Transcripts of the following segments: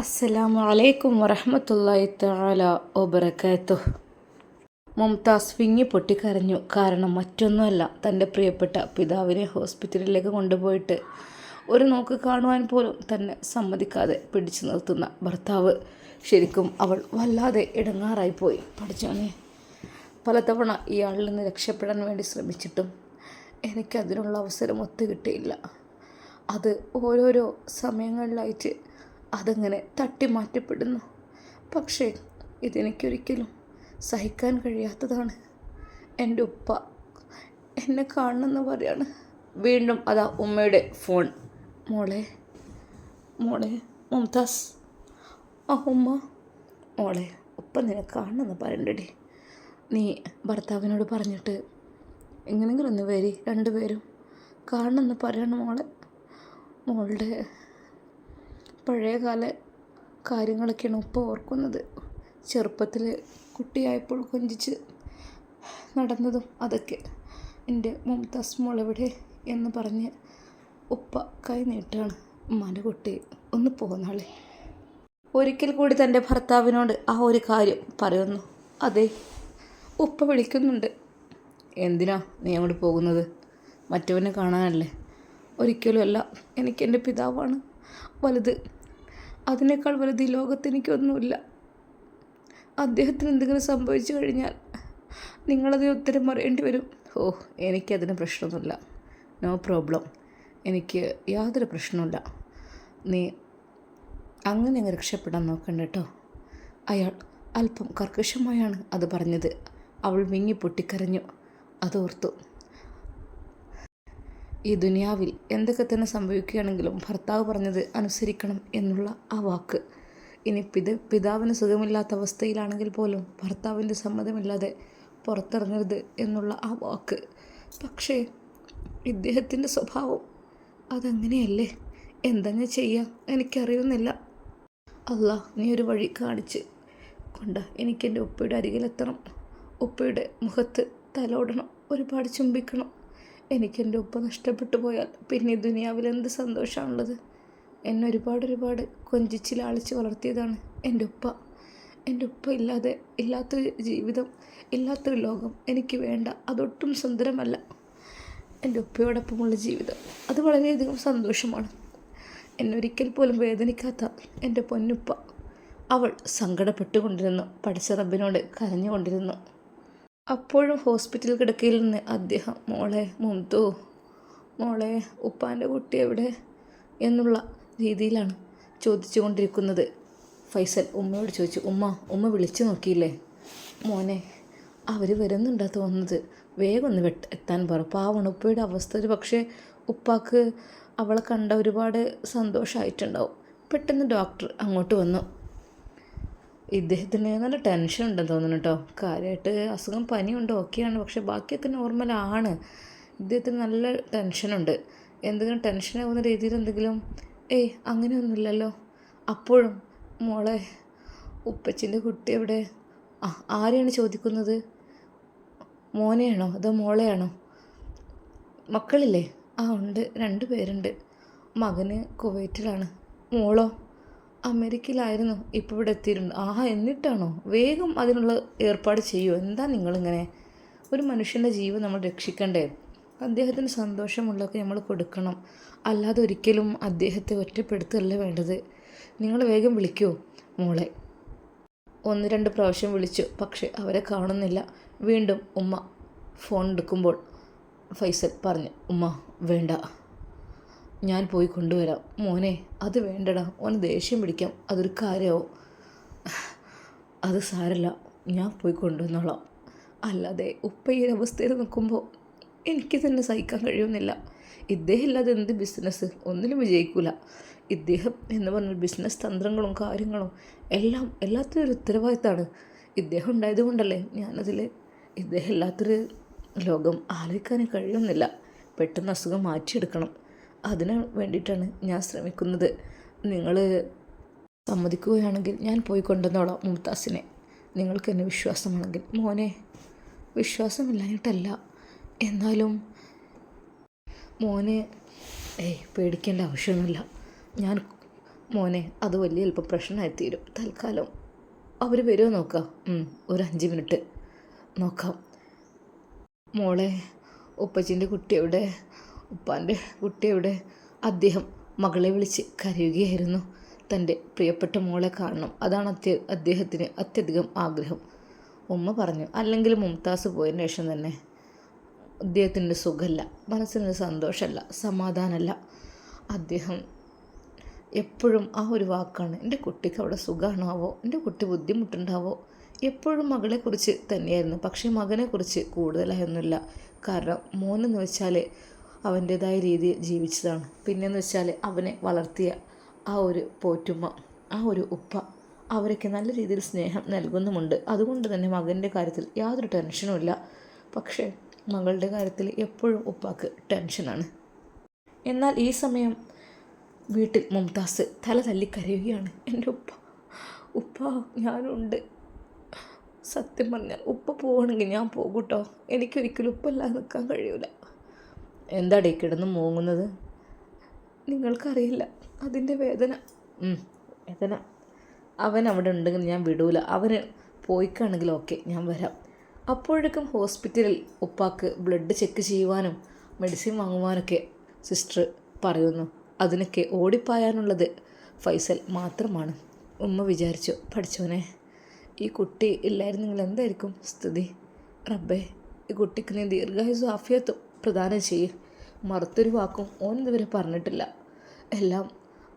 അസ്സലാമു അലൈക്കും വറഹമത്തല്ലാഹി തആല ഒബറക്കാത്തു മുംതാസ് വിങ്ങി പൊട്ടിക്കരഞ്ഞു. കാരണം മറ്റൊന്നുമല്ല തന്റെ പ്രിയപ്പെട്ട പിതാവിനെ ഹോസ്പിറ്റലിലേക്ക് കൊണ്ടുപോയിട്ട് ഒരു നോക്ക് കാണുവാൻ പോലും തന്നെ സമ്മതിക്കാതെ പിടിച്ചു നിർത്തുന്ന ഭർത്താവ് ശരിക്കും അവൾ വല്ലാതെ ഇടങ്ങാറായിപ്പോയി പഠിച്ചോനെ പലതവണ ഇയാളിൽ നിന്ന് രക്ഷപ്പെടാൻ വേണ്ടി ശ്രമിച്ചിട്ടും എനിക്കതിനുള്ള അവസരം ഒത്തുകിട്ടിയില്ല. അത് ഓരോരോ സമയങ്ങളിലായിട്ട് അതങ്ങനെ തട്ടി മാറ്റപ്പെടുന്നു പക്ഷേ ഇതെനിക്കൊരിക്കലും സഹിക്കാൻ കഴിയാത്തതാണ്. എന്റെ ഉപ്പ എന്നെ കാണണമെന്ന് പറയാണ്. വീണ്ടും അതാ ഉമ്മയുടെ ഫോൺ. മോളെ മോളെ മുംതാസ്. ആ ഉമ്മ. മോളെ ഉപ്പ നിന്നെ കാണണമെന്ന് പറയണ്ടടി. നീ ഭർത്താവിനോട് പറഞ്ഞിട്ട് എങ്ങനെങ്കിലും ഒന്ന് വരി രണ്ടുപേരും കാണണമെന്ന് പറയണം മോളെ. മോളുടെ പഴയകാല കാര്യങ്ങളൊക്കെയാണ് ഉപ്പ ഓർക്കുന്നത്. ചെറുപ്പത്തിൽ കുട്ടിയായപ്പോൾ കൊഞ്ചിച്ച് നടന്നതും അതൊക്കെ. എന്റെ മുംതാസ് മോളെവിടെ എന്ന് പറഞ്ഞ് ഉപ്പ കൈ നീട്ടാണ്. ഉമ്മാന്റെ കുട്ടി ഒന്ന് പോകുന്നാളെ ഒരിക്കൽ കൂടി തന്റെ ഭർത്താവിനോട് ആ ഒരു കാര്യം പറയുന്നു. അതെ ഉപ്പ വിളിക്കുന്നുണ്ട്. എന്തിനാ നീ അങ്ങോട്ട് പോകുന്നത്? മറ്റവനെ കാണാനല്ലേ? ഒരിക്കലുമല്ല എനിക്ക് എന്റെ പിതാവാണ്. വലുത് അതിനേക്കാൾ വലുത് ഈ ലോകത്ത് എനിക്കൊന്നുമില്ല അദ്ദേഹത്തിന് എന്തെങ്കിലും സംഭവിച്ചു കഴിഞ്ഞാൽ നിങ്ങളതിന് ഉത്തരം പറയേണ്ടി വരും. ഓ എനിക്കതിന് പ്രശ്നമൊന്നുമില്ല. No problem. എനിക്ക് യാതൊരു പ്രശ്നമില്ല നീ അങ്ങനെ അങ്ങ് രക്ഷപ്പെടാൻ നോക്കണ്ട കേട്ടോ. അയാൾ അല്പം കർക്കശമായാണ് അത് പറഞ്ഞത്. അവൾ മിങ്ങി പൊട്ടിക്കരഞ്ഞു. അതോർത്തു. ഈ ദുനിയാവിൽ എന്തൊക്കെ തന്നെ സംഭവിക്കുകയാണെങ്കിലും ഭർത്താവ് പറഞ്ഞത് അനുസരിക്കണം എന്നുള്ള ആ വാക്ക്. ഇനി പിത പിതാവിന് സുഖമില്ലാത്ത അവസ്ഥയിലാണെങ്കിൽ പോലും ഭർത്താവിന്റെ സമ്മതമില്ലാതെ പുറത്തിറങ്ങരുത് എന്നുള്ള ആ വാക്ക്. പക്ഷേ ഇദ്ദേഹത്തിന്റെ സ്വഭാവം അതങ്ങനെയല്ലേ? എന്തെന്ന് ചെയ്യാം? എനിക്കറിയുന്നില്ല. അല്ല നീ ഒരു വഴി കാണിച്ച് കൊണ്ട്. എനിക്കെന്റെ ഉപ്പയുടെ അരികിലെത്തണം. ഉപ്പയുടെ മുഖത്ത് തലോടണം. ഒരുപാട് ചുംബിക്കണം. എനിക്കെന്റെ ഉപ്പ നഷ്ടപ്പെട്ടു പോയാൽ പിന്നെ ദുനിയാവിൽ എന്ത് സന്തോഷമാണുള്ളത്? എന്നെ ഒരുപാട് ഒരുപാട് കൊഞ്ചിച്ച് ലാളിച്ച് വളർത്തിയതാണ് എന്റെ ഉപ്പ. എന്റെ ഉപ്പ ഇല്ലാതെ ഇല്ലാത്തൊരു ജീവിതം ഇല്ലാത്തൊരു ലോകം എനിക്ക് വേണ്ട. അതൊട്ടും സുന്ദരമല്ല. എന്റെ ഉപ്പയോടൊപ്പമുള്ള ജീവിതം അത് വളരെയധികം സന്തോഷമാണ്. എന്നെ ഒരിക്കൽ പോലും വേദനിക്കാത്ത എന്റെ പൊന്നുപ്പ. അവൾ സങ്കടപ്പെട്ടുകൊണ്ടിരുന്നു പഠിച്ച റബ്ബിനോട് കരഞ്ഞുകൊണ്ടിരുന്നു. അപ്പോഴും ഹോസ്പിറ്റൽ കിടക്കയിൽ നിന്ന് അദ്ദേഹം മോളെ മുന്തു മോളെ ഉപ്പാന്റെ കുട്ടി എവിടെ? എന്നുള്ള രീതിയിലാണ് ചോദിച്ചു കൊണ്ടിരിക്കുന്നത് ഫൈസൽ ഉമ്മയോട് ചോദിച്ചു ഉമ്മ ഉമ്മ വിളിച്ചു നോക്കിയില്ലേ? മോനെ അവർ വരുന്നുണ്ടാ തോന്നുന്നത്. വേഗം ഒന്ന് വെട്ട് എത്താൻ പറ. പാവണ് ഉപ്പയുടെ അവസ്ഥ ഒരു പക്ഷേ ഉപ്പാക്ക് അവളെ കണ്ട ഒരുപാട് സന്തോഷമായിട്ടുണ്ടാവും പെട്ടെന്ന് ഡോക്ടർ അങ്ങോട്ട് വന്നു. ഇദ്ദേഹത്തിന് നല്ല ടെൻഷൻ ഉണ്ടെന്ന് തോന്നുന്നു കേട്ടോ. കാര്യമായിട്ട് അസുഖം പനിയുണ്ട് ഓക്കെയാണ് പക്ഷേ ബാക്കിയൊക്കെ നോർമലാണ് ഇദ്ദേഹത്തിന് നല്ല ടെൻഷനുണ്ട് എന്തെങ്കിലും ടെൻഷനാകുന്ന രീതിയിൽ എന്തെങ്കിലും ഏയ് അങ്ങനെയൊന്നുമില്ലല്ലോ. അപ്പോഴും മോളെ ഉപ്പച്ചിന്റെ കുട്ടി എവിടെ? ആ ആരെയാണ് ചോദിക്കുന്നത്? മോനെയാണോ അതോ മോളെയാണോ? മക്കളില്ലേ? ആ ഉണ്ട്. രണ്ട് പേരുണ്ട്. മകന് കുവൈറ്റിലാണ്. മോളോ? അമേരിക്കയിലായിരുന്നു ഇപ്പോൾ ഇവിടെ എത്തിയിട്ടുണ്ട് ആഹാ എന്നിട്ടാണോ? വേഗം അതിനുള്ള ഏർപ്പാട് ചെയ്യൂ. എന്താ നിങ്ങളിങ്ങനെ? ഒരു മനുഷ്യന്റെ ജീവൻ നമ്മൾ രക്ഷിക്കണ്ടേ? അദ്ദേഹത്തിന് സന്തോഷമുള്ളതൊക്കെ നമ്മൾ കൊടുക്കണം. അല്ലാതെ ഒരിക്കലും അദ്ദേഹത്തെ ഒറ്റപ്പെടുത്തല്ല വേണ്ടത്. നിങ്ങൾ വേഗം വിളിക്കൂ മോളെ. ഒന്ന് രണ്ട് പ്രാവശ്യം വിളിച്ചു പക്ഷെ അവരെ കാണുന്നില്ല. വീണ്ടും ഉമ്മ ഫോൺ എടുക്കുമ്പോൾ ഫൈസൽ പറഞ്ഞു ഉമ്മ വേണ്ട. ഞാൻ പോയി കൊണ്ടുവരാം. മോനെ അത് വേണ്ടടാ. ഓന് ദേഷ്യം പിടിക്കാം. അതൊരു കാര്യമാവും അത് സാരല്ല. ഞാൻ പോയി കൊണ്ടുവന്നോളാം. അല്ലാതെ ഉപ്പ ഈ അവസ്ഥയിൽ നിൽക്കുമ്പോൾ എനിക്ക് തന്നെ സഹിക്കാൻ കഴിയുന്നില്ല. ഇദ്ദേഹം ഇല്ലാതെ എന്ത് ബിസിനസ് ഒന്നിലും വിജയിക്കില്ല ഇദ്ദേഹം എന്ന് പറഞ്ഞ ബിസിനസ് തന്ത്രങ്ങളും കാര്യങ്ങളും എല്ലാം എല്ലാത്തിനും ഒരു ഉത്തരവാദിത്തമാണ് ഇദ്ദേഹം ഉണ്ടായത് കൊണ്ടല്ലേ ഞാനതിൽ ഇദ്ദേഹം ഇല്ലാത്തൊരു ലോകം ആലോചിക്കാനേ കഴിയുന്നില്ല. പെട്ടെന്ന് അസുഖം മാറ്റിയെടുക്കണം. അതിന് വേണ്ടിയിട്ടാണ് ഞാൻ ശ്രമിക്കുന്നത്. നിങ്ങൾ സമ്മതിക്കുകയാണെങ്കിൽ ഞാൻ പോയി കൊണ്ടുവന്നോളാം മുംതാസിനെ. നിങ്ങൾക്ക് എന്നെ വിശ്വാസമാണെങ്കിൽ. മോനെ വിശ്വാസമില്ലാഞ്ഞിട്ടല്ല. എന്നാലും മോനെ ഏയ് പേടിക്കേണ്ട ആവശ്യമൊന്നുമില്ല. ഞാൻ മോനെ അത് വലിയ അല്പം പ്രശ്നമായി തീരും. തൽക്കാലം അവർ വരുമോ നോക്കാം. ഒരു അഞ്ച് മിനിറ്റ്. നോക്കാം. മോളെ ഉപ്പച്ചിന്റെ കുട്ടി ഉപ്പാന്റെ കുട്ടിയുടെ അദ്ദേഹം മകളെ വിളിച്ച് കരയുകയായിരുന്നു. തന്റെ പ്രിയപ്പെട്ട മോളെ കാണണം. അതാണ് അത്യ അദ്ദേഹത്തിന് അത്യധികം ആഗ്രഹം. ഉമ്മ പറഞ്ഞു അല്ലെങ്കിൽ മുംതാസ് പോയതിന് ശേഷം തന്നെ അദ്ദേഹത്തിന്റെ സുഖമല്ല മനസ്സിന് സന്തോഷമല്ല സമാധാനമല്ല. അദ്ദേഹം എപ്പോഴും ആ ഒരു വാക്കാണ് എന്റെ കുട്ടിക്ക് അവിടെ സുഖമാണാവോ? എന്റെ കുട്ടി ബുദ്ധിമുട്ടുണ്ടാവോ? എപ്പോഴും മകളെക്കുറിച്ച് തന്നെയായിരുന്നു. പക്ഷേ മകനെക്കുറിച്ച് കൂടുതലായൊന്നുമില്ല. കാരണം മോനെന്ന് വെച്ചാൽ അവന്റേതായ രീതിയിൽ ജീവിച്ചതാണ്. പിന്നെന്ന് വെച്ചാൽ അവനെ വളർത്തിയ ആ ഒരു പോറ്റുമ്മ ആ ഒരു ഉപ്പ അവരൊക്കെ നല്ല രീതിയിൽ സ്നേഹം നൽകുന്നുമുണ്ട്. അതുകൊണ്ട് തന്നെ മകന്റെ കാര്യത്തിൽ യാതൊരു ടെൻഷനും ഇല്ല. പക്ഷേ മകളുടെ കാര്യത്തിൽ എപ്പോഴും ഉപ്പാക്ക് ടെൻഷനാണ്. എന്നാൽ ഈ സമയം വീട്ടിൽ മുംതാസ് തല തല്ലി കരയുകയാണ് എന്റെ ഉപ്പ ഉപ്പ ഞാനുണ്ട്. സത്യം പറഞ്ഞാൽ ഉപ്പ പോവുകയാണെങ്കിൽ ഞാൻ പോകൂട്ടോ. എനിക്കൊരിക്കലും ഉപ്പല്ലാതെ നിൽക്കാൻ കഴിയൂല. എന്താടേ കിടന്ന് മൂങ്ങുന്നത്? നിങ്ങൾക്കറിയില്ല. അതിന്റെ വേദന. വേദന. അവൻ അവിടെ ഉണ്ടെങ്കിൽ ഞാൻ വിടൂല. അവന് പോയിക്കാണെങ്കിൽ ഓക്കെ ഞാൻ വരാം. അപ്പോഴേക്കും ഹോസ്പിറ്റലിൽ ഉപ്പാക്ക് ബ്ലഡ് ചെക്ക് ചെയ്യുവാനും മെഡിസിൻ വാങ്ങുവാനൊക്കെ സിസ്റ്റർ പറയുന്നു. അതിനൊക്കെ ഓടിപ്പായാനുള്ളത് ഫൈസൽ മാത്രമാണ്. ഉമ്മ വിചാരിച്ചു പഠിച്ചവനെ ഈ കുട്ടി ഇല്ലായിരുന്നെങ്കിൽ എന്തായിരിക്കും സ്ഥിതി? റബ്ബേ ഈ കുട്ടിക്ക് നീ ദീർഘായുസ് ആഫിയത്തും പ്രദാനം ചെയ്യ്. മറുത്തൊരു വാക്കും ഓൻ ഇതുവരെ പറഞ്ഞിട്ടില്ല. എല്ലാം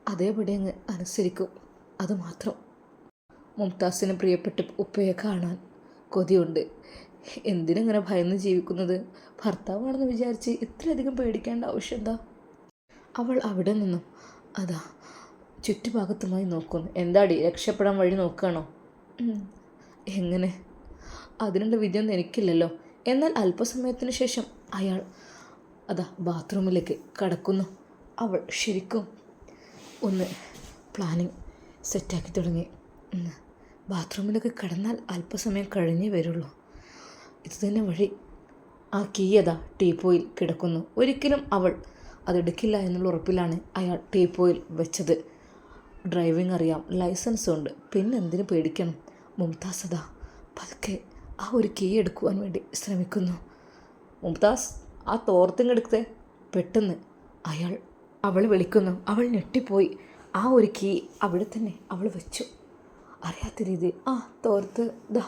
അതേപടി അങ്ങ് അനുസരിക്കും. അതുമാത്രം മുംതാസിന് പ്രിയപ്പെട്ട ഉപ്പയെ കാണാൻ കൊതിയുണ്ട്. എന്തിനങ്ങനെ ഭയന്ന് ജീവിക്കുന്നത്? ഭർത്താവാണെന്ന് വിചാരിച്ച് ഇത്രയധികം പേടിക്കേണ്ട ആവശ്യം എന്താ? അവൾ അവിടെ നിന്നും അതാ ചുറ്റുഭാഗത്തുമായി നോക്കുന്നു. എന്താടി രക്ഷപ്പെടാൻ വഴി നോക്കുകയാണോ? എങ്ങനെ? അതിനുള്ള വിധിയൊന്നും എനിക്കില്ലല്ലോ. എന്നാൽ അല്പസമയത്തിന് ശേഷം അയാൾ അതാ ബാത്റൂമിലേക്ക് കടക്കുന്നു. അവൾ ശരിക്കും ഒന്ന് പ്ലാനിങ് സെറ്റാക്കി തുടങ്ങി. ബാത്റൂമിലേക്ക് കടന്നാൽ അല്പസമയം കഴിഞ്ഞേ വരുള്ളൂ. ഇത് തന്നെ വഴി ആ കീയത ടീപ്പോയിൽ കിടക്കുന്നു. ഒരിക്കലും അവൾ അതെടുക്കില്ല എന്നുള്ള ഉറപ്പിലാണ് അയാൾ ടീപ്പോയിൽ വെച്ചത്. ഡ്രൈവിംഗ് അറിയാം ലൈസൻസ് ഉണ്ട്. പിന്നെ എന്തിനു പേടിക്കണം? മുംതാസ് അതാ പതുക്കെ ആ ഒരു കീ എടുക്കുവാൻ വേണ്ടി ശ്രമിക്കുന്നു. മുംതാസ് ആ തോർത്തിങ്ങെടുത്തേ പെട്ടെന്ന് അയാൾ അവൾ വിളിക്കുന്നു. അവൾ ഞെട്ടിപ്പോയി. ആ ഒരു കീ അവിടെ തന്നെ അവൾ വെച്ചു. അറിയാത്ത രീതി ആ തോർത്ത് ദാ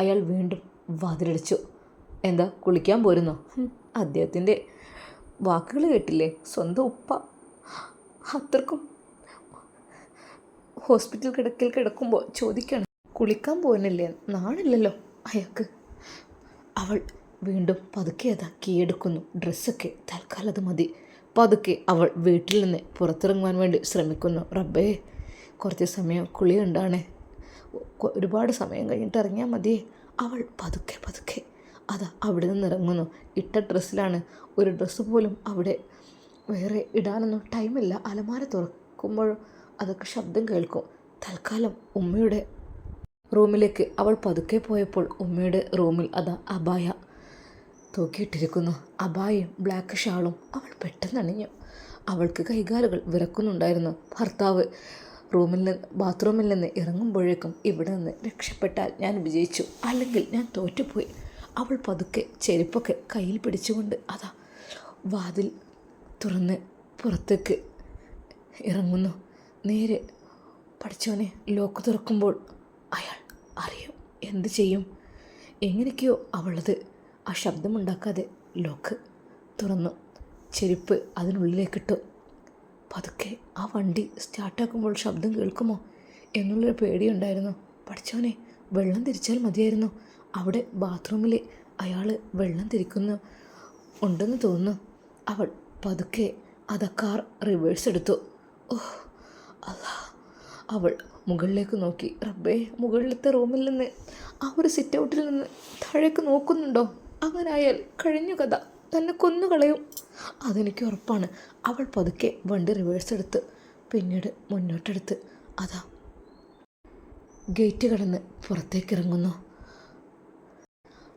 അയാൾ വീണ്ടും വാതിലടിച്ചു. എന്താ കുളിക്കാൻ പോരുന്നോ? അദ്ദേഹത്തിന്റെ വാക്കുകൾ കേട്ടില്ലേ? സ്വന്തം ഉപ്പ. അത്രക്കും ഹോസ്പിറ്റൽ കിടക്കിൽ കിടക്കുമ്പോൾ ചോദിക്കണം. കുളിക്കാൻ പോകുന്നില്ലേ നാണില്ലല്ലോ അയാൾക്ക്. അവൾ വീണ്ടും പതുക്കെ അതാക്കി എടുക്കുന്നു ഡ്രസ്സൊക്കെ തൽക്കാലം അത് മതി. പതുക്കെ അവൾ വീട്ടിൽ നിന്ന് പുറത്തിറങ്ങുവാൻ വേണ്ടി ശ്രമിക്കുന്നു. റബ്ബേ കുറച്ച് സമയം കുളി ഉണ്ടാണേ ഒരുപാട് സമയം കഴിഞ്ഞിട്ട് ഇറങ്ങിയാൽ മതി. അവൾ പതുക്കെ പതുക്കെ അതാ അവിടെ നിന്ന് ഇറങ്ങുന്നു. ഇട്ട ഡ്രസ്സിലാണ്. ഒരു ഡ്രസ്സ് പോലും അവിടെ വേറെ ഇടാനൊന്നും ടൈമില്ല അലമാര തുറക്കുമ്പോൾ അതൊക്കെ ശബ്ദം കേൾക്കും. തൽക്കാലം ഉമ്മയുടെ റൂമിലേക്ക്. അവൾ പതുക്കെ പോയപ്പോൾ ഉമ്മയുടെ റൂമിൽ അതാ അബായ തൂക്കിയിട്ടിരിക്കുന്നു. അബായും ബ്ലാക്ക് ഷാളും അവൾ പെട്ടെന്ന് അണിഞ്ഞു അവൾക്ക് കൈകാലുകൾ വിറക്കുന്നുണ്ടായിരുന്നു. ഭർത്താവ് റൂമിൽ നിന്ന് ബാത്റൂമിൽ നിന്ന് ഇറങ്ങുമ്പോഴേക്കും ഇവിടെ നിന്ന് രക്ഷപ്പെട്ടാൽ ഞാൻ വിജയിച്ചു. അല്ലെങ്കിൽ ഞാൻ തോറ്റുപോയി. അവൾ പതുക്കെ ചെരുപ്പൊക്കെ കയ്യിൽ പിടിച്ചുകൊണ്ട് അതാ വാതിൽ തുറന്ന് പുറത്തേക്ക് ഇറങ്ങുന്നു. നേരെ പഠിച്ചവനെ ലോക്ക് തുറക്കുമ്പോൾ അയാൾ അറിയും. എന്ത് ചെയ്യും? എങ്ങനെയൊക്കെയോ അവളത് ആ ശബ്ദമുണ്ടാക്കാതെ ലോക്ക് തുറന്നു. ചെരുപ്പ് അതിനുള്ളിലേക്കിട്ടു. പതുക്കെ ആ വണ്ടി സ്റ്റാർട്ടാക്കുമ്പോൾ ശബ്ദം കേൾക്കുമോ എന്നുള്ളൊരു പേടിയുണ്ടായിരുന്നു. പഠിച്ചവനെ വെള്ളം തിരിച്ചാൽ മതിയായിരുന്നു. അവിടെ ബാത്റൂമിൽ അയാൾ വെള്ളം തിരിക്കുന്നു ഉണ്ടെന്ന് തോന്നുന്നു. അവൾ പതുക്കെ അത് കാർ റിവേഴ്സ് എടുത്തു. ഓ അല്ലാ. അവൾ മുകളിലേക്ക് നോക്കി. റബ്ബേ മുകളിലത്തെ റൂമിൽ നിന്ന് ആ ഒരു സിറ്റ് ഔട്ടിൽ നിന്ന് താഴേക്ക് നോക്കുന്നുണ്ടോ? അങ്ങനായാൽ കഴിഞ്ഞു കഥ. തന്നെ കൊന്നുകളയും. അതെനിക്ക് ഉറപ്പാണ്. അവൾ പതുക്കെ വണ്ടി റിവേഴ്സ് എടുത്ത് പിന്നീട് മുന്നോട്ടെടുത്ത്. അതാ. ഗേറ്റ് കടന്ന് പുറത്തേക്ക് ഇറങ്ങുന്നു.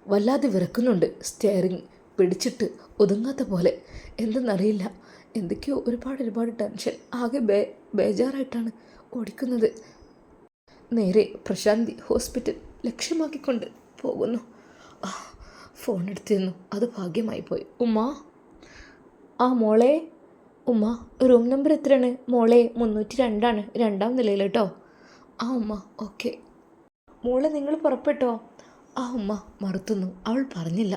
വല്ലാതെ വിറക്കുന്നുണ്ട് സ്റ്റെയറിങ് പിടിച്ചിട്ട് ഒതുങ്ങാത്ത പോലെ. എന്തെന്നറിയില്ല. എന്തൊക്കെയോ ഒരുപാട് ഒരുപാട് ടെൻഷൻ ആകെ ബേ ബേജാറായിട്ടാണ് ഓടിക്കുന്നത്. നേരെ പ്രശാന്തി ഹോസ്പിറ്റൽ ലക്ഷ്യമാക്കിക്കൊണ്ട് പോകുന്നു. ഫോൺ എടുത്തിരുന്നു. അത് ഭാഗ്യമായി പോയി ഉമ്മ? ആ മോളെ? ഉമ്മ റൂം നമ്പർ എത്രയാണ്? മോളെ മുന്നൂറ്റി രണ്ടാണ് രണ്ടാം നിലയിൽ കേട്ടോ ആ ഉമ്മ ഓക്കെ മോളെ നിങ്ങൾ പുറപ്പെട്ടോ? ആ ഉമ്മ മറുത്തുന്നു. അവൾ പറഞ്ഞില്ല.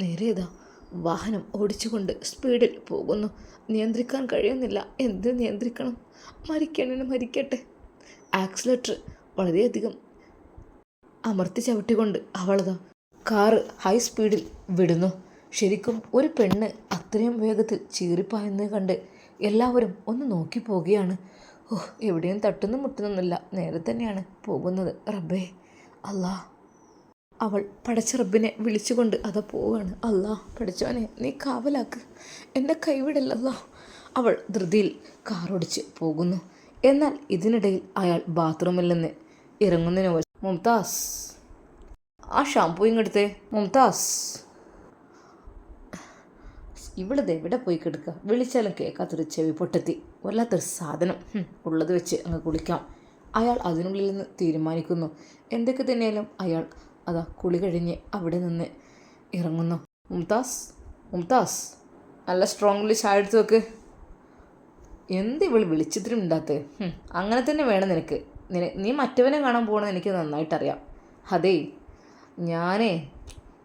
നേരെ ഇതാ വാഹനം ഓടിച്ചുകൊണ്ട് സ്പീഡിൽ പോകുന്നു. നിയന്ത്രിക്കാൻ കഴിയുന്നില്ല. എന്ത് നിയന്ത്രിക്കണം? മരിക്കണേന് മരിക്കട്ടെ. ആക്സിലേറ്റർ വളരെയധികം അമർത്തി ചവിട്ടിക്കൊണ്ട് അവളതാ കാറ് ഹൈ സ്പീഡിൽ വിടുന്നു. ശരിക്കും ഒരു പെണ്ണ് അത്രയും വേഗത്തിൽ ചീറിപ്പായുന്നത് കണ്ട് എല്ലാവരും ഒന്ന് നോക്കി പോവുകയാണ്. ഓഹ് എവിടെയും തട്ടുന്നു മുട്ടുന്നൊന്നുമില്ല. നേരെ തന്നെയാണ് പോകുന്നത് റബ്ബേ. അല്ലാ അവൾ പടച്ച റബ്ബിനെ വിളിച്ചുകൊണ്ട് അതാ പോവാണ് അല്ലാ പഠിച്ചവനെ നീ കാവലാക്ക്. എന്നെ കൈവിടല്ലല്ലോ അവൾ ധൃതിയിൽ കാറോടിച്ച് പോകുന്നു. എന്നാൽ ഇതിനിടയിൽ അയാൾ ബാത്റൂമിൽ നിന്ന് ഇറങ്ങുന്നതിന് മുംതാസ് ആ ഷാംപൂ ഇങ്ങെടുത്തേ. മുംതാസ്. ഇവിടുത്തെ എവിടെ പോയി കിടക്കുക വിളിച്ചാലും കേൾക്കാത്തൊരു ചെവി പൊട്ടത്തി. വല്ലാത്തൊരു സാധനം ഉള്ളത് വെച്ച് അങ്ങ് കുളിക്കാം. അയാൾ അതിനുള്ളിൽ നിന്ന് തീരുമാനിക്കുന്നു. എന്തൊക്കെ തന്നെയാലും അയാൾ അതാ കുളി കഴിഞ്ഞ് അവിടെ നിന്ന് ഇറങ്ങുന്നു. മുംതാസ് മുംതാസ് നല്ല സ്ട്രോങ്ങിൽ ചായ എടുത്ത് വെക്ക്. എന്ത് ഇവൾ വിളിച്ചിട്ടും ഇണ്ടാത്ത അങ്ങനെ തന്നെ വേണം നിനക്ക്. നീ മറ്റവനെ കാണാൻ പോകണമെന്ന് എനിക്ക് നന്നായിട്ടറിയാം. അതേ ഞാനേ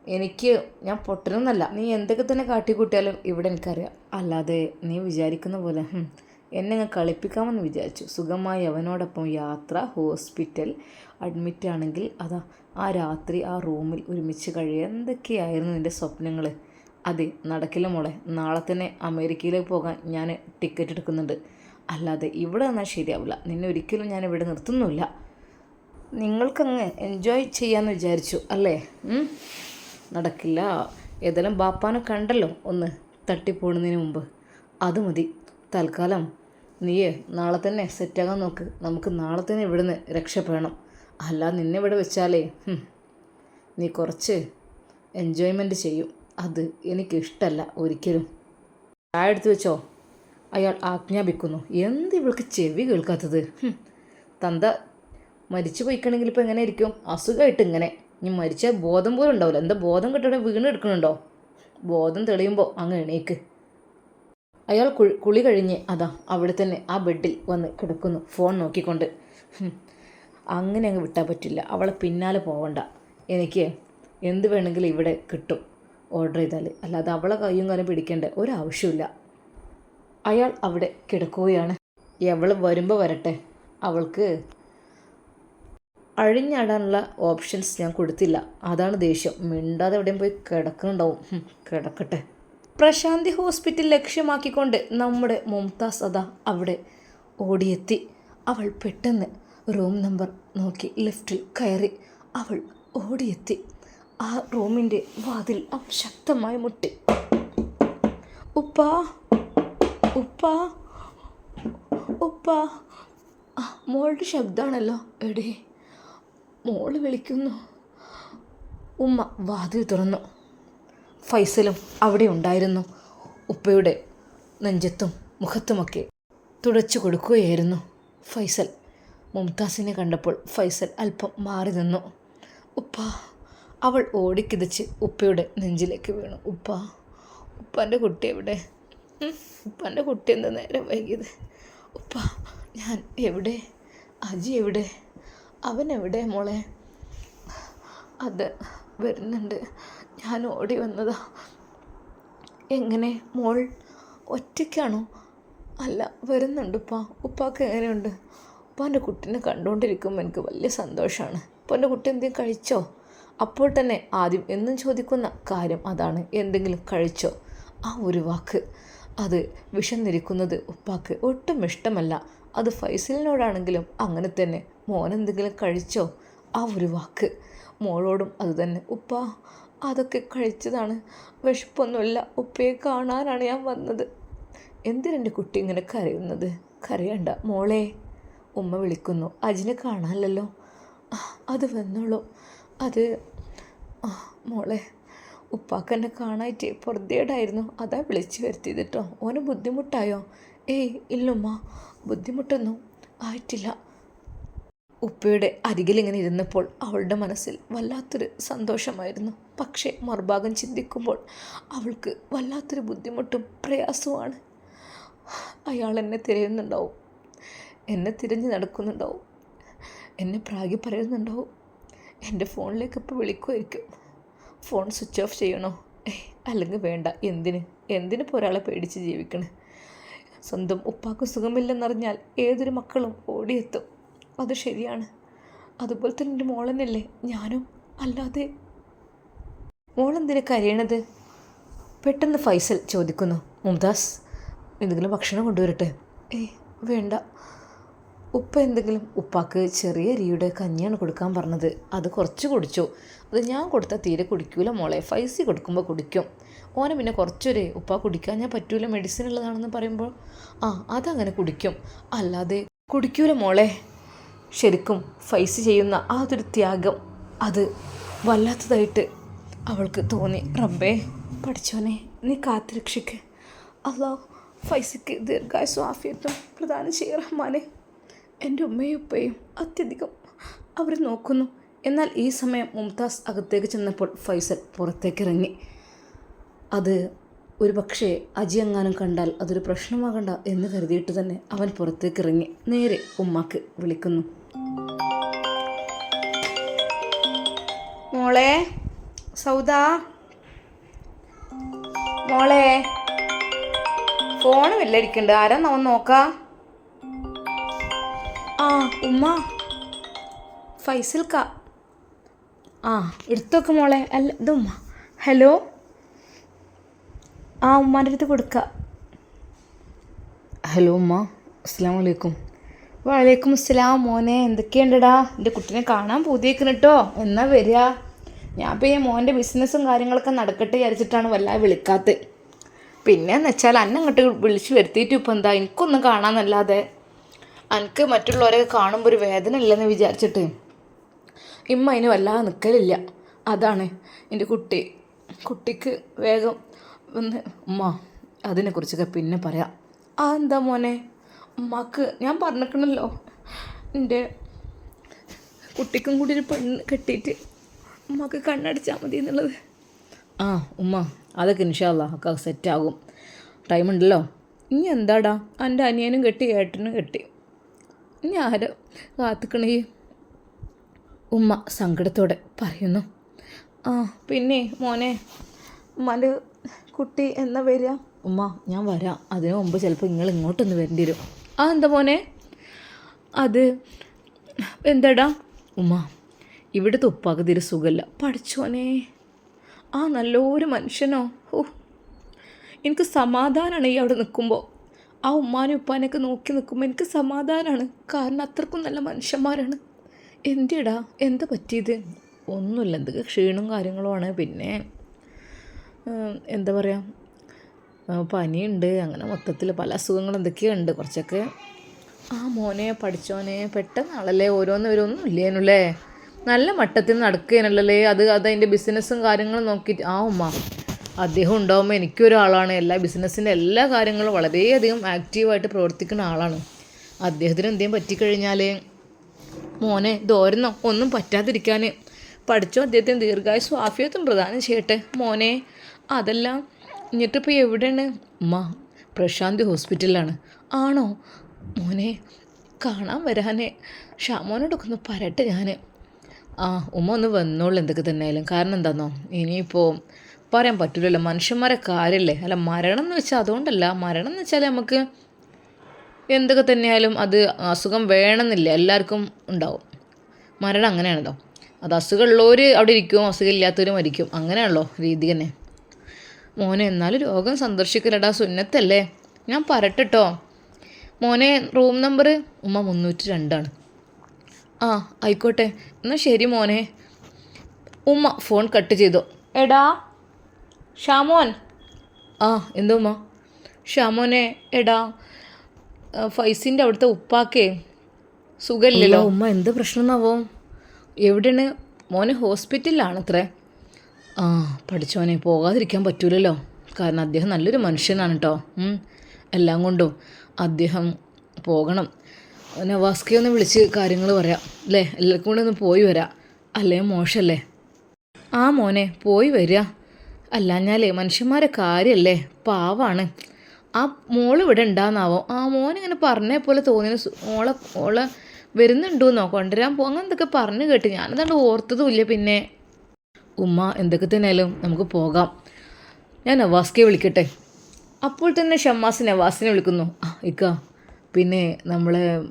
എനിക്ക് ഞാൻ പൊട്ടനൊന്നല്ല. നീ എന്തൊക്കെ തന്നെ കാട്ടിക്കൂട്ടിയാലും ഇവിടെ എനിക്കറിയാം. അല്ലാതെ നീ വിചാരിക്കുന്ന പോലെ എന്നെ അങ്ങ് കളിപ്പിക്കാമെന്ന് വിചാരിച്ചു. സുഖമായി അവനോടൊപ്പം യാത്ര ഹോസ്പിറ്റൽ അഡ്മിറ്റ് ആണെങ്കിൽ അതാ ആ രാത്രി ആ റൂമിൽ ഒരുമിച്ച് കഴിയുക എന്തൊക്കെയായിരുന്നു നിന്റെ സ്വപ്നങ്ങൾ അതെ നടക്കില്ല മോളെ. നാളെ തന്നെ അമേരിക്കയിലേക്ക് പോകാൻ ഞാൻ ടിക്കറ്റ് എടുക്കുന്നുണ്ട്. അല്ലാതെ ഇവിടെ നിന്നാൽ ശരിയാവില്ല. നിന്നെ ഒരിക്കലും ഞാൻ ഇവിടെ നിർത്തുന്നുമില്ല. നിങ്ങൾക്കങ്ങ് എൻജോയ് ചെയ്യാമെന്ന് വിചാരിച്ചു അല്ലേ? നടക്കില്ല. ഏതായാലും ബാപ്പാനെ കണ്ടല്ലോ ഒന്ന് തട്ടിപ്പോണതിന് മുമ്പ്. അത് മതി. തൽക്കാലം നീയേ നാളെ തന്നെ സെറ്റാകാൻ നോക്ക്. നമുക്ക് നാളെ തന്നെ ഇവിടുന്ന് രക്ഷപ്പെടണം. അല്ല നിന്നെ ഇവിടെ വെച്ചാലേ നീ കുറച്ച് എൻജോയ്മെന്റ് ചെയ്യും. അത് എനിക്കിഷ്ടമല്ല ഒരിക്കലും. ചായ എടുത്ത് വെച്ചോ? അയാൾ ആജ്ഞാപിക്കുന്നു. എന്ത് ഇവൾക്ക് ചെവി കേൾക്കാത്തത്? തന്ത മരിച്ചു പോയിക്കണമെങ്കിൽ ഇപ്പോൾ എങ്ങനെ ഇരിക്കും അസുഖമായിട്ട് ഇങ്ങനെ. ഇനി മരിച്ച ബോധം പോലും ഉണ്ടാവില്ല. എന്താ ബോധം കിട്ടണേ വീണ് എടുക്കണുണ്ടോ ബോധം തെളിയുമ്പോൾ അങ്ങ് എണീക്ക്. അയാൾ കുളി കഴിഞ്ഞ് അതാ അവിടെ തന്നെ ആ ബെഡിൽ വന്ന് കിടക്കുന്നു. ഫോൺ നോക്കിക്കൊണ്ട്. അങ്ങനെ അങ്ങ് വിട്ടാൽ പറ്റില്ല. അവളെ പിന്നാലെ പോവണ്ട. എനിക്ക് എന്ത് വേണമെങ്കിലും ഇവിടെ കിട്ടും ഓർഡർ ചെയ്താൽ അല്ലാതെ അവളെ കയ്യും കാലം പിടിക്കേണ്ട ഒരാവശ്യമില്ല അയാൾ അവിടെ കിടക്കുകയാണ്. എവൾ വരുമ്പോൾ വരട്ടെ. അവൾക്ക് അഴിഞ്ഞാടാനുള്ള ഓപ്ഷൻസ് ഞാൻ കൊടുത്തില്ല. അതാണ് ദേഷ്യം. മിണ്ടാതെ എവിടെയും പോയി കിടക്കുന്നുണ്ടാവും. കിടക്കട്ടെ. പ്രശാന്തി ഹോസ്പിറ്റൽ ലക്ഷ്യമാക്കിക്കൊണ്ട് നമ്മുടെ മുംതാസ് അദ അവിടെ ഓടിയെത്തി. അവൾ പെട്ടെന്ന് റൂം നമ്പർ നോക്കി ലിഫ്റ്റിൽ കയറി അവൾ ഓടിയെത്തി. ആ റൂമിന്റെ വാതിൽ അവൾ ശക്തമായി മുട്ടി. ഉപ്പാ ഉപ്പാ ഉപ്പാ. മോളുടെ ശബ്ദമാണല്ലോ എടേ. മോൾ വിളിക്കുന്നു. ഉമ്മ വാതിൽ തുറന്നു. ഫൈസലും അവിടെ ഉണ്ടായിരുന്നു. ഉപ്പയുടെ നെഞ്ചത്തും മുഖത്തുമൊക്കെ തുടച്ചു കൊടുക്കുകയായിരുന്നു ഫൈസൽ. മുംതാസിനെ കണ്ടപ്പോൾ ഫൈസൽ അല്പം മാറി നിന്നു. ഉപ്പ അവൾ ഓടിക്കിതച്ച് ഉപ്പയുടെ നെഞ്ചിലേക്ക് വീണു. ഉപ്പ ഉപ്പാന്റെ കുട്ടി എവിടെ? ഉപ്പാന്റെ കുട്ടി എന്താ നേരം വൈകിയത്? ഉപ്പ ഞാൻ എവിടെ? അജി എവിടെ? അവൻ എവിടെ മോളെ? അത് വരുന്നുണ്ട്. ഞാൻ ഓടി വന്നതാ. എങ്ങനെ മോൾ? ഒറ്റയ്ക്കാണോ? അല്ല വരുന്നുണ്ട് ഉപ്പ. ഉപ്പാക്ക് എങ്ങനെയുണ്ട്? ഉപ്പാന്റെ കുട്ടീനെ കണ്ടുകൊണ്ടിരിക്കുമ്പോൾ എനിക്ക് വലിയ സന്തോഷമാണ് ഉപ്പാന്റെ കുട്ടി എന്തെങ്കിലും കഴിച്ചോ? അപ്പോൾ തന്നെ ആദ്യം എന്നും ചോദിക്കുന്ന കാര്യം അതാണ്. എന്തെങ്കിലും കഴിച്ചോ? ആ ഒരു വാക്ക്. അത് വിഷന്നിരിക്കുന്നത് ഉപ്പാക്ക് ഒട്ടും ഇഷ്ടമല്ല. അത് ഫൈസലിനോടാണെങ്കിലും അങ്ങനെ തന്നെ. മോൻ എന്തെങ്കിലും കഴിച്ചോ? ആ ഒരു വാക്ക്. മോളോടും അതുതന്നെ. ഉപ്പ അതൊക്കെ കഴിച്ചതാണ്. വിശപ്പൊന്നുമില്ല. ഉപ്പയെ കാണാനാണ് ഞാൻ വന്നത്. എന്തിനെന്റെ കുട്ടി ഇങ്ങനെ കരയുന്നത്? കരയണ്ട. മോളെ ഉമ്മ വിളിക്കുന്നു. അജിനെ കാണാനല്ലോ അത് വന്നോളൂ. അത് മോളെ ഉപ്പാക്ക് എന്നെ കാണായിട്ട് പുറത്തേടായിരുന്നു അതാ വിളിച്ചു വരുത്തിയത് കേട്ടോ. ഓന് ബുദ്ധിമുട്ടായോ? ഏയ് ഇല്ലുമ്മ. ബുദ്ധിമുട്ടൊന്നും ആയിട്ടില്ല. ഉപ്പയുടെ അരികിൽ ഇങ്ങനെ ഇരുന്നപ്പോൾ അവളുടെ മനസ്സിൽ വല്ലാത്തൊരു സന്തോഷമായിരുന്നു. പക്ഷേ മറുഭാഗം ചിന്തിക്കുമ്പോൾ അവൾക്ക് വല്ലാത്തൊരു ബുദ്ധിമുട്ടും പ്രയാസവുമാണ്. അയാൾ എന്നെ തിരയുന്നുണ്ടാവും. എന്നെ തിരഞ്ഞ് നടക്കുന്നുണ്ടാവും. എന്നെ പ്രാഗി പറയുന്നുണ്ടാവും. എന്റെ ഫോണിലേക്ക് ഇപ്പോൾ വിളിക്കുമായിരിക്കും ഫോൺ സ്വിച്ച് ഓഫ് ചെയ്യണോ? അല്ലെങ്കിൽ വേണ്ട. എന്തിന്? എന്തിനിപ്പോൾ ഒരാളെ പേടിച്ച് ജീവിക്കണേ? സ്വന്തം ഉപ്പാക്ക് സുഖമില്ലെന്നറിഞ്ഞാൽ ഏതൊരു മക്കളും ഓടിയെത്തും. അത് ശരിയാണ്. അതുപോലെ തന്നെ എന്റെ മോളെന്നല്ലേ ഞാനും അല്ലാതെ. മോളെന്തിനു കരയണത്? പെട്ടെന്ന് ഫൈസൽ ചോദിക്കുന്നു. മുംതാസ് എന്തെങ്കിലും ഭക്ഷണം കൊണ്ടുവരട്ടെ? ഏയ് വേണ്ട. ഉപ്പ എന്തെങ്കിലും? ഉപ്പാക്ക് ചെറിയ അരിയുടെ കഞ്ഞിയാണ് കൊടുക്കാൻ പറഞ്ഞത്. അത് കുറച്ച് കുടിച്ചു. അത് ഞാൻ കൊടുത്താൽ തീരെ കുടിക്കൂല മോളെ. ഫൈസി കൊടുക്കുമ്പോൾ കുടിക്കും. ഓനെ പിന്നെ കുറച്ചൊരു ഉപ്പ കുടിക്കാൻ ഞാൻ പറ്റൂല. മെഡിസിൻ ഉള്ളതാണെന്ന് പറയുമ്പോൾ. ആ അതങ്ങനെ കുടിക്കും. അല്ലാതെ കുടിക്കൂല മോളെ. ശരിക്കും ഫൈസ് ചെയ്യുന്ന ആ ഒരു ത്യാഗം അത് വല്ലാത്തതായിട്ട് അവൾക്ക് തോന്നി. റബ്ബേ പഠിച്ചോനെ നീ കാത്തുരക്ഷിക്ക് അള്ളാഹ് ഫൈസയ്ക്ക് ദീർഘായുസും ആഫിയത്തും പ്രദാനം ചെയ്യ റഹ്മാനെ. എന്റെ ഉമ്മയും ഉപ്പയും അത്യധികം അവർ നോക്കുന്നു. എന്നാൽ ഈ സമയം മുംതാസ് അകത്തേക്ക് ചെന്നപ്പോൾ ഫൈസൽ പുറത്തേക്ക് ഇറങ്ങി അത് ഒരു പക്ഷേ അജി എങ്ങാനും കണ്ടാൽ അതൊരു പ്രശ്നമാകണ്ട എന്ന് കരുതിയിട്ട് തന്നെ അവൻ പുറത്തേക്ക് ഇറങ്ങി നേരെ ഉമ്മാക്ക് വിളിക്കുന്നു. മോളെ സൗദ. മോളെ ഫോണ് വില്ലടിക്കണ്ട്. ആരാ നമ്മ നോക്കാം? ആ ഉമ്മ. ഫൈസൽക്ക. കാ ആ എടുത്തൊക്കെ മോളെ. അല്ല ഇത് ഉമ്മ. ഹലോ? ആ ഉമ്മാന്റെ അടുത്ത് കൊടുക്ക. ഹലോ ഉമ്മ. അസ്സാം വലൈക്കും വലൈക്കും അസ്സലാം മോനെ. എന്തൊക്കെയുണ്ടടാ? എന്റെ കുട്ടീനെ കാണാൻ പൂതിയേക്കുന്നു കേട്ടോ എന്നാ വരിക? ഞാൻ ഇപ്പോൾ ഈ മോന്റെ ബിസിനസ്സും കാര്യങ്ങളൊക്കെ നടക്കട്ടെ വിചാരിച്ചിട്ടാണ് വല്ലാതെ വിളിക്കാത്തത് പിന്നെയെന്ന് വെച്ചാൽ അന്നെ അങ്ങോട്ട് വിളിച്ച് വരുത്തിയിട്ട് ഇപ്പം എന്താ? എനിക്കൊന്നും കാണാമെന്നല്ലാതെ എനിക്ക് മറ്റുള്ളവരെ കാണുമ്പോൾ ഒരു വേദന ഇല്ലെന്ന് വിചാരിച്ചിട്ട് ഇമ്മ അതിന് വല്ലാതെ നിൽക്കലില്ല അതാണ് എന്റെ കുട്ടി. കുട്ടിക്ക് വേഗം ഒന്ന് ഉമ്മ അതിനെക്കുറിച്ചൊക്കെ പിന്നെ പറയാം. ആ എന്താ മോനെ? ഉമ്മാക്ക് ഞാൻ പറഞ്ഞിരിക്കണല്ലോ. എന്റെ കുട്ടിക്കും കൂടി ഒരു പെണ്ണ് കെട്ടിയിട്ട് അമ്മയ്ക്ക് കണ്ണടിച്ചാൽ മതി എന്നുള്ളത്. ആ ഉമ്മ അതൊക്കെ ഇൻഷാല്ല ഒക്കെ സെറ്റാകും ടൈം ഉണ്ടല്ലോ. ഇനി എന്താടാ? എന്റെ അനിയനും കെട്ടി ഏട്ടനും കെട്ടി. ഇനി ആരോ കാത്തുക്കണേ? ഉമ്മ സങ്കടത്തോടെ പറയുന്നു. ആ പിന്നെ മോനെ ഉമ്മാന്റെ കുട്ടി എന്നാ വരിക? ഉമ്മ ഞാൻ വരാം. അതിനു മുമ്പ് ചിലപ്പോൾ നിങ്ങൾ ഇങ്ങോട്ടൊന്ന് വരേണ്ടി വരും. ആ എന്താ മോനെ? അത് എന്താടാ? ഉമ്മ ഇവിടുത്തെ ഉപ്പാക്ക് തീരെ സുഖമില്ല. പഠിച്ചോനെ ആ നല്ലൊരു മനുഷ്യനോ. ഓ എനിക്ക് സമാധാനമാണ് ഈ അവിടെ നിൽക്കുമ്പോൾ ആ ഉമ്മാനും ഉപ്പാനൊക്കെ നോക്കി നിൽക്കുമ്പോൾ എനിക്ക് സമാധാനമാണ് കാരണം അത്രക്കും നല്ല മനുഷ്യന്മാരാണ്. എന്തിടാ? എന്താ പറ്റിയത്? ഒന്നുമില്ല. എന്തൊക്കെ ക്ഷീണവും കാര്യങ്ങളുമാണ് പിന്നെ എന്താ പറയുക പനിയുണ്ട്. അങ്ങനെ മൊത്തത്തിൽ പല അസുഖങ്ങളും എന്തൊക്കെയുണ്ട്? കുറച്ചൊക്കെ ആ മോനെ പഠിച്ചോനെ പെട്ടെന്നാളല്ലേ ഓരോന്ന് ഓരോന്നും ഇല്ലേനുല്ലേ? നല്ല മട്ടത്തിൽ നടക്കുകയാണല്ലേ അത് അത് അതിന്റെ ബിസിനസ്സും കാര്യങ്ങളും നോക്കിയിട്ട് ആ ഉമ്മ അദ്ദേഹം ഉണ്ടാകുമ്പോൾ എനിക്കൊരാളാണ്. എല്ലാ ബിസിനസ്സിന്റെ എല്ലാ കാര്യങ്ങളും വളരെയധികം ആക്റ്റീവായിട്ട് പ്രവർത്തിക്കുന്ന ആളാണ്. അദ്ദേഹത്തിന് എന്തെങ്കിലും പറ്റിക്കഴിഞ്ഞാൽ മോനെ ദോരുന്നോ ഒന്നും പറ്റാതിരിക്കാൻ പഠിച്ചോ അദ്ദേഹത്തിന് ദീർഘായുസ് ആഫിയത്തും പ്രദാനം ചെയ്യട്ടെ. മോനെ അതെല്ലാം എന്നിട്ടിപ്പോൾ എവിടെയാണ്? ഉമ്മ പ്രശാന്ത് ഹോസ്പിറ്റലിലാണ്. ആണോ? മോനെ കാണാൻ വരാനേ. ഷാമോനോടൊക്കെ ഒന്ന് ഞാൻ ആ ഉമ്മ ഒന്ന് വന്നോളൂ എന്തൊക്കെ തന്നെയായാലും. കാരണം എന്താണെന്നോ ഇനിയിപ്പോൾ പറയാൻ പറ്റില്ലല്ലോ മനുഷ്യന്മാരെ കാര്യമല്ലേ അല്ല മരണം എന്ന് വെച്ചാൽ അതുകൊണ്ടല്ല. മരണം എന്ന് വെച്ചാൽ നമുക്ക് എന്തൊക്കെ തന്നെയായാലും അത് അസുഖം വേണമെന്നില്ല. എല്ലാവർക്കും ഉണ്ടാവും. മരണം അങ്ങനെയാണല്ലോ. അത് അസുഖമുള്ളവർ അവിടെ ഇരിക്കും അസുഖം ഇല്ലാത്തവരും മരിക്കും. അങ്ങനെയാണല്ലോ രീതി തന്നെ. മോനെ എന്നാലും രോഗം സന്ദർശിക്കലടാ സുന്നത്തല്ലേ? ഞാൻ പറട്ടോ മോനെ റൂം നമ്പർ ഉമ്മ മുന്നൂറ്റി രണ്ടാണ് ആ ആയിക്കോട്ടെ. എന്നാൽ ശരി മോനെ. ഉമ്മ ഫോൺ കട്ട് ചെയ്തു. എടാ ഷാമോൻ. ആ എന്തോ ഉമ്മ? ഷാമോനെ എടാ ഫൈസിന്റെ അവിടുത്തെ ഉപ്പാക്കേ. സുഖമില്ലല്ലോ. ഉമ്മ എന്ത് പ്രശ്നം എന്നാവോ എവിടെയാണ്? മോനെ ഹോസ്പിറ്റലിലാണത്രേ. ആ പഠിച്ചവനെ പോകാതിരിക്കാൻ പറ്റൂലല്ലോ. കാരണം അദ്ദേഹം നല്ലൊരു മനുഷ്യനാണ് കേട്ടോ എല്ലാം കൊണ്ടും അദ്ദേഹം പോകണം. നവാസ്കെ ഒന്ന് വിളിച്ച് കാര്യങ്ങൾ പറയാം. അല്ലേ? എല്ലാവർക്കും കൂടെ ഒന്ന് പോയി വരാം. അല്ലേ മോശമല്ലേ ആ മോനെ പോയി വരിക അല്ലാഞ്ഞാലേ മനുഷ്യന്മാരെ കാര്യമല്ലേ പാവാണ്. ആ മോൾ ഇവിടെ ഉണ്ടാകുന്നാവോ ആ മോൻ ഇങ്ങനെ പറഞ്ഞ പോലെ തോന്നിയ ഓളെ ഓളെ വരുന്നുണ്ടോ കൊണ്ടുവരാൻ പോ അങ്ങനത്തൊക്കെ പറഞ്ഞു കേട്ട്. ഞാനതാണ്ട് ഓർത്തതുമില്ല പിന്നെ. ഉമ്മ എന്തൊക്കെ തന്നെയാലും നമുക്ക് പോകാം. ഞാൻ നവാസ്കെ വിളിക്കട്ടെ. അപ്പോൾ തന്നെ ഷമ്മാസ് നവാസിനെ വിളിക്കുന്നു. ഇക്ക. പിന്നെ നമ്മളെ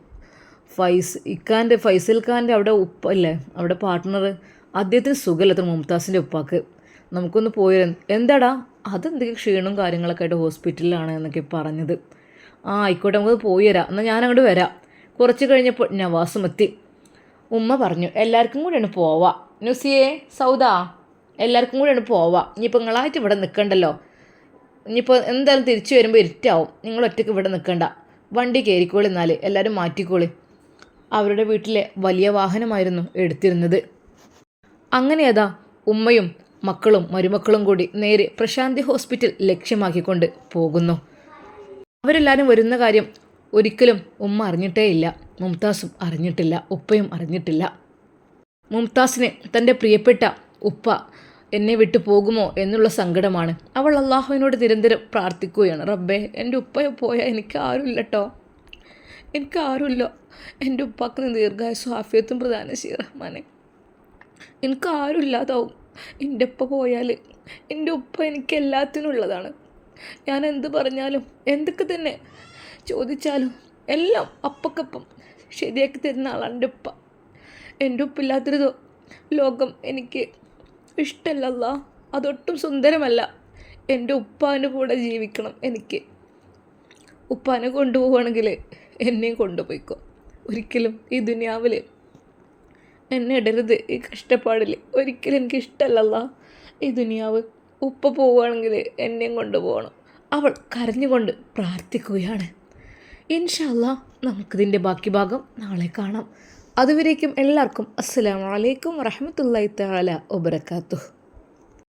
ഫൈസ് ഇക്കാന്റെ ഫൈസൽ ഖാന്റെ അവിടെ ഉപ്പ അല്ലേ അവിടെ പാർട്ട്ണർ അദ്ദേഹത്തിന് സുഖമില്ല മുംതാസിന്റെ ഉപ്പാക്ക്. നമുക്കൊന്ന് പോയി. എന്താടാ? അതെന്തൊക്കെ ക്ഷീണവും കാര്യങ്ങളൊക്കെ ആയിട്ട് ഹോസ്പിറ്റലിലാണ് എന്നൊക്കെ പറഞ്ഞത്. ആ ആയിക്കോട്ടെ നമുക്ക് പോയി വരാം. എന്നാൽ ഞാൻ അങ്ങോട്ട് വരാം. കുറച്ച് കഴിഞ്ഞപ്പോൾ നവാസും എത്തി. ഉമ്മ പറഞ്ഞു എല്ലാവർക്കും കൂടെയാണ് പോവാ. നുസിയെ സൗദ എല്ലാവർക്കും കൂടെയാണ് പോവാം. ഇനിയിപ്പോൾ നിങ്ങളായിട്ട് ഇവിടെ നിൽക്കണ്ടല്ലോ ഇനിയിപ്പോൾ എന്തായാലും തിരിച്ചു വരുമ്പോൾ ഇരുട്ടാവും. നിങ്ങൾ ഒറ്റയ്ക്ക് ഇവിടെ നിൽക്കണ്ട വണ്ടി കയറിക്കോളി എന്നാൽ എല്ലാവരും മാറ്റിക്കോളി. അവരുടെ വീട്ടിലെ വലിയ വാഹനമായിരുന്നു എടുത്തിരുന്നത്. അങ്ങനെ അതാ ഉമ്മയും മക്കളും മരുമക്കളും കൂടി നേരെ പ്രശാന്തി ഹോസ്പിറ്റൽ ലക്ഷ്യമാക്കിക്കൊണ്ട് പോകുന്നു. അവരെല്ലാവരും വരുന്ന കാര്യം ഒരിക്കലും ഉമ്മ അറിഞ്ഞിട്ടേ ഇല്ല മുംതാസും അറിഞ്ഞിട്ടില്ല. ഉപ്പയും അറിഞ്ഞിട്ടില്ല. മുംതാസിന് തന്റെ പ്രിയപ്പെട്ട ഉപ്പ എന്നെ വിട്ടു പോകുമോ എന്നുള്ള സങ്കടമാണ്. അവൾ അള്ളാഹുവിനോട് നിരന്തരം പ്രാർത്ഥിക്കുകയാണ്. റബ്ബേ എന്റെ ഉപ്പ പോയാൽ എനിക്ക് ആരുമില്ല കേട്ടോ എനിക്ക് ആരുമില്ല. എന്റെ ഉപ്പാക്ക് നീ ദീർഘായുസും ആഫിയത്തും പ്രധാന റഹ്മാനെ. എനിക്ക് ആരുമില്ലാതാവും. എന്റെ ഉപ്പ പോയാൽ എന്റെ ഉപ്പ എനിക്ക് എല്ലാത്തിനും ഉള്ളതാണ്. ഞാൻ എന്ത് പറഞ്ഞാലും എന്തൊക്കെ തന്നെ ചോദിച്ചാലും എല്ലാം അപ്പക്കപ്പം ശരിയാക്കി തരുന്ന ആളാണ് എന്റെ ഉപ്പ. എന്റെ ഉപ്പില്ലാത്തൊരു ലോകം എനിക്ക് ഇഷ്ടമല്ല അതൊട്ടും സുന്ദരമല്ല. എന്റെ ഉപ്പാന്റെ കൂടെ ജീവിക്കണം എനിക്ക്. ഉപ്പാനെ കൊണ്ടുപോവുകയാണെങ്കിൽ എന്നെയും കൊണ്ടുപോയിക്കോ. ഒരിക്കലും ഈ ദുനിയാവിൽ എന്നെ ഇടരുത് ഈ കഷ്ടപ്പാടിൽ ഒരിക്കലും എനിക്ക് ഇഷ്ടമല്ല ഈ ദുനിയാവ് ഉപ്പ പോവുകയാണെങ്കിൽ എന്നെയും കൊണ്ടുപോകണം. അവൾ കരഞ്ഞുകൊണ്ട് പ്രാർത്ഥിക്കുകയാണ്. ഇൻഷല്ല നമുക്കിതിന്റെ ബാക്കി ഭാഗം നാളെ കാണാം. അതുവരേക്കും എല്ലാവർക്കും അസ്സലാമു അലൈക്കും വറഹമത്തല്ലാ വബറകാതുഹു